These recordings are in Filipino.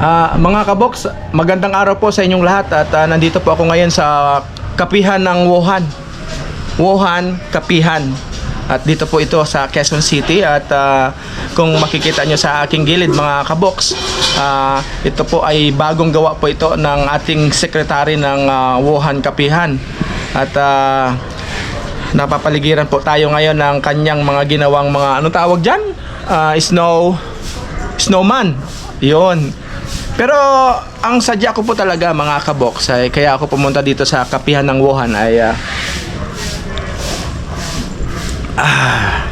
Ah, mga kaboks, magandang araw po sa inyong lahat at ah, nandito po ako ngayon sa kapihan ng Wuhan. Wuhan Kapihan. At dito po ito sa Quezon City at ah, kung makikita nyo sa aking gilid mga kaboks, ah, ito po ay bagong gawa po ito ng ating sekretary ng ah, Wuhan Kapihan. At ah, napapaligiran po tayo ngayon ng kanyang mga ginawang mga anong tawag dyan? Ah, snow snowman. Yun. Pero ang sadya ko po talaga mga kaboks ay kaya ako pumunta dito sa kapihan ng Wuhan ay ah, ah,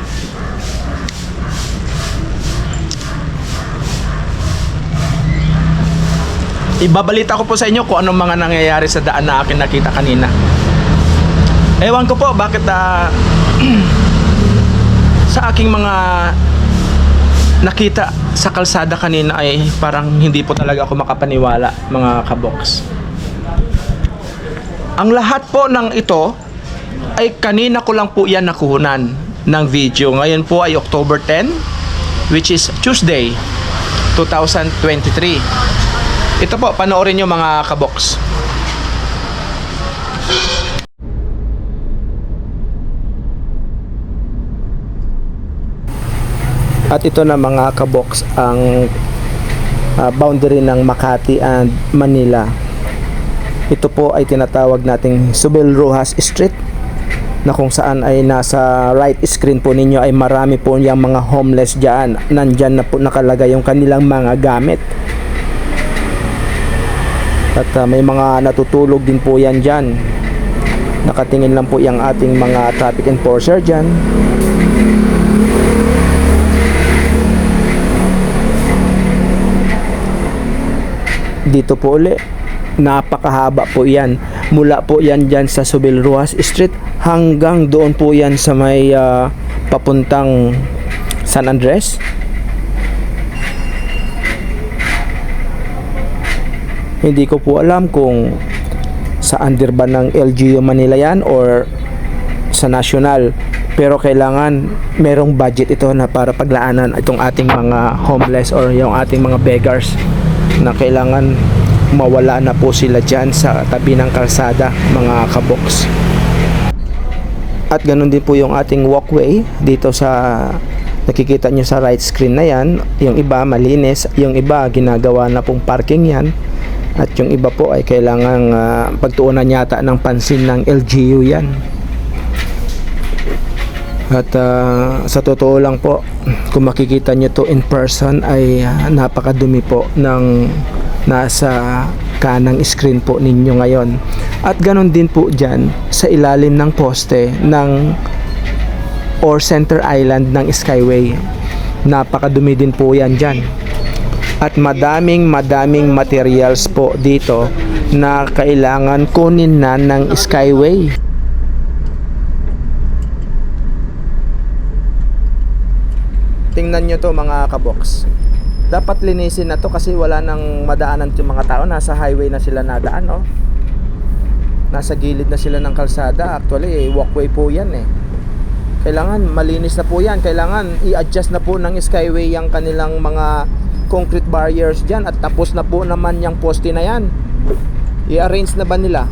Ibabalita ko po sa inyo kung anong mga nangyayari sa daan na akin nakita kanina. Ewan ko po bakit ah, sa aking mga nakita sa kalsada kanina ay parang hindi po talaga ako makapaniwala mga kaboks. Ang lahat po ng ito ay kanina ko lang po yan nakuhunan ng video. Ngayon po ay October 10 which is Tuesday 2023. Ito po, panoorin nyo mga kaboks. At ito na mga kaboks ang ah, boundary ng Makati and Manila. Ito po ay tinatawag nating Subel Rojas Street na kung saan ay nasa right screen po ninyo ay marami po yung mga homeless dyan. Nandyan na po nakalagay yung kanilang mga gamit. At ah, may mga natutulog din po yan dyan. Nakatingin lang po yung ating mga traffic enforcer dyan. Dito po uli. Napakahaba po yan. Mula po yan dyan sa Subil Ruas Street hanggang doon po yan sa may ah, papuntang San Andres. Hindi ko po alam kung sa under ba ng LGU Manila yan or sa national pero kailangan merong budget ito na para paglaanan itong ating mga homeless or yung ating mga beggars na kailangan mawala na po sila dyan sa tabi ng kalsada mga kaboks. At ganun din po yung ating walkway dito sa nakikita nyo sa right screen na yan. Yung iba malinis yung iba ginagawa na pong parking yan. At yung iba po ay kailangang ah, pagtuunan yata ng pansin ng LGU yan at ah, sa totoo lang po, kung makikita nyo to in person ay ah, napakadumi po ng nasa kanang screen po ninyo ngayon. At ganon din po dyan sa ilalim ng poste ng or center island ng Skyway. Napakadumi din po yan dyan. At madaming madaming materials po dito na kailangan kunin na ng Skyway. Tingnan nyo to mga kabox dapat linisin na to kasi wala nang madaanan yung mga tao. Nasa highway na sila nadaan oh. nasa gilid na sila ng kalsada. Actually eh, walkway po yan eh. Kailangan malinis na po yan. Kailangan i-adjust na po ng skyway yung kanilang mga concrete barriers dyan. At tapos na po naman yung poste na yan. I-arrange na ba nila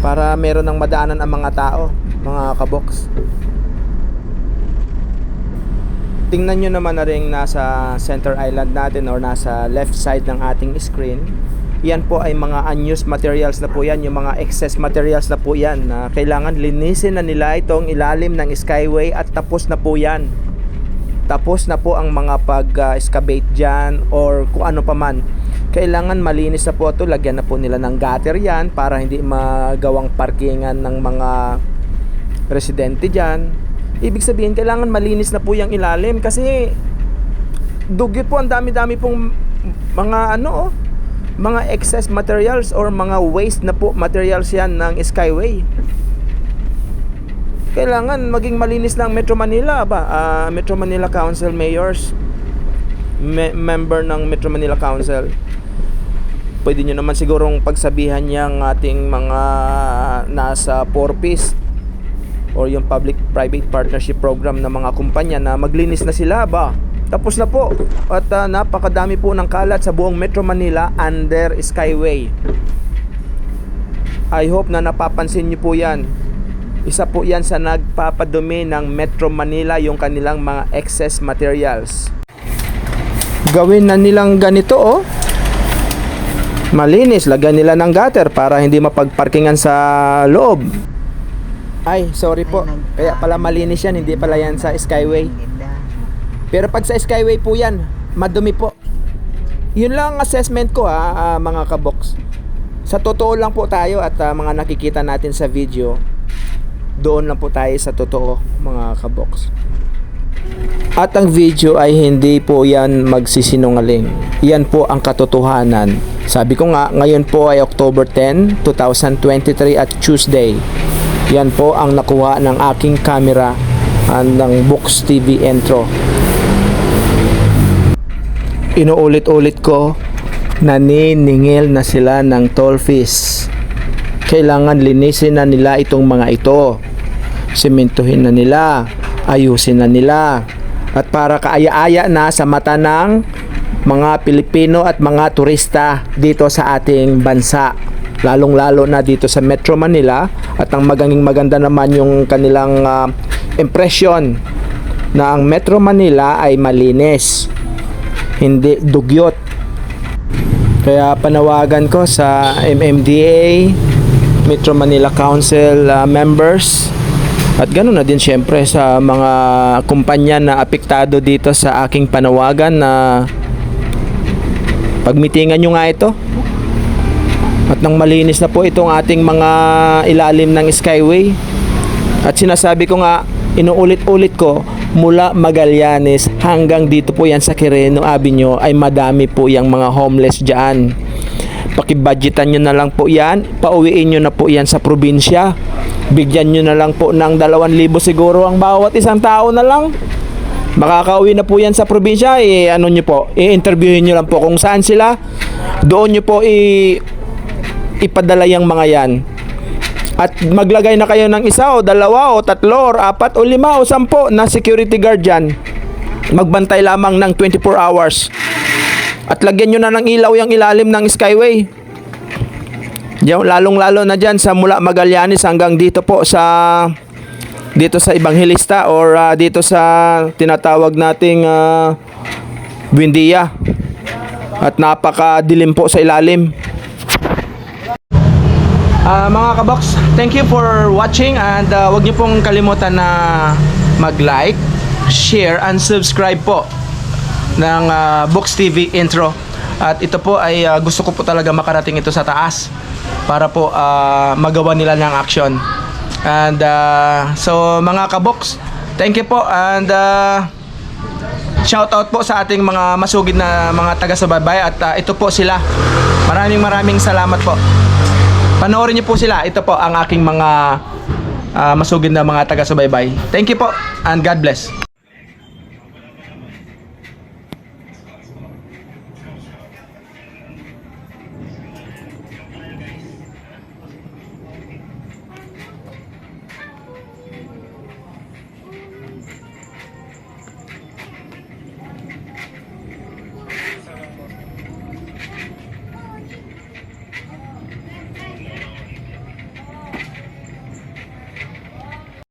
para meron ng madaanan ang mga tao mga kabox tingnan nyo naman na rin nasa center island natin or nasa left side ng ating screen. Yan po ay mga unused materials na po yan yung mga excess materials na po yan na kailangan linisin na nila itong ilalim ng skyway at tapos na po yan. Tapos na po ang mga pag-excavate dyan or kung ano pa man. Kailangan malinis na po ito lagyan na po nila ng gutter yan para hindi magawang parkingan ng mga residente dyan Ibig sabihin, kailangan malinis na po yung ilalim kasi dugyot po ang dami-dami pong mga ano oh, mga excess materials or mga waste na po materials yan ng Skyway. Kailangan maging malinis ng Metro Manila ba? Ah, Metro Manila Council mayors me- member ng Metro Manila Council pwede nyo naman sigurong pagsabihan yung ating mga nasa 4-piece or yung public-private partnership program ng mga kumpanya na maglinis na sila ba Tapos na po. At ah, napakadami po ng kalat sa buong Metro Manila under Skyway. I hope na napapansin niyo po yan. Isa po yan sa nagpapadumi ng Metro Manila yung kanilang mga excess materials. Gawin na nilang ganito oh. Malinis, lagyan nila ng gutter para hindi mapagparkingan sa loob. Ay, sorry po. Kaya pala malinis yan, hindi pala yan sa Skyway. Pero pag sa Skyway po yan, madumi po. Yun lang ang assessment ko ha, ah, mga kabox. Sa totoo lang po tayo at ah, mga nakikita natin sa video, doon lang po tayo sa totoo mga kabox. At ang video ay hindi po yan magsisinungaling. Yan po ang katotohanan. Sabi ko nga, ngayon po ay October 10, 2023 at Tuesday. Yan po ang nakuha ng aking camera and ng Box TV intro. Inuulit-ulit ko, naniningil na sila ng toll fees. Kailangan linisin na nila itong mga ito. Simentuhin na nila, ayusin na nila. At para kaaya-aya na sa mata ng mga Pilipino at mga turista dito sa ating bansa. Lalong-lalo na dito sa Metro Manila at ang magandang maganda naman yung kanilang ah, impression na ang Metro Manila ay malinis hindi dugyot. Kaya panawagan ko sa MMDA, Metro Manila Council uh, members at ganoon na din syempre sa mga kumpanya na apektado dito sa aking panawagan na pagmitingan nyo nga ito. At nang malinis na po itong ating mga ilalim ng Skyway. At sinasabi ko nga, inuulit-ulit ko, mula Magallanes hanggang dito po yan sa Quireno Avenue ay madami po yung mga homeless dyan. Pakibudgetan nyo na lang po yan, pauwiin nyo na po yan sa probinsya. Bigyan nyo na lang po ng 2,000 siguro ang bawat isang tao na lang. Makakauwi na po yan sa probinsya, eh, ano nyo po, i-interviewin nyo lang po kung saan sila. Doon nyo po i- ipadala yung mga yan. At maglagay na kayo ng isa o dalawa o tatlo o apat o lima o sampo na security guard dyan. Magbantay lamang ng 24 hours. At lagyan nyo na ng ilaw yung ilalim ng skyway. Lalong-lalo na dyan sa mula Magallanes hanggang dito po sa dito sa Evangelista or ah, dito sa tinatawag nating uh, Buendia. At napakadilim po sa ilalim. Ah, mga kabox, thank you for watching and uh, wag niyo pong kalimutan na mag-like, share and subscribe po ng ah, Box TV intro. At ito po ay ah, gusto ko po talaga makarating ito sa taas para po ah, magawa nila ng action. And ah, so mga kabox, thank you po and uh, shout out po sa ating mga masugid na mga taga-subaybay at ah, ito po sila. Maraming maraming salamat po. Panoorin niyo po sila. Ito po ang aking mga ah, masugid na mga taga-subaybay. Thank you po and God bless.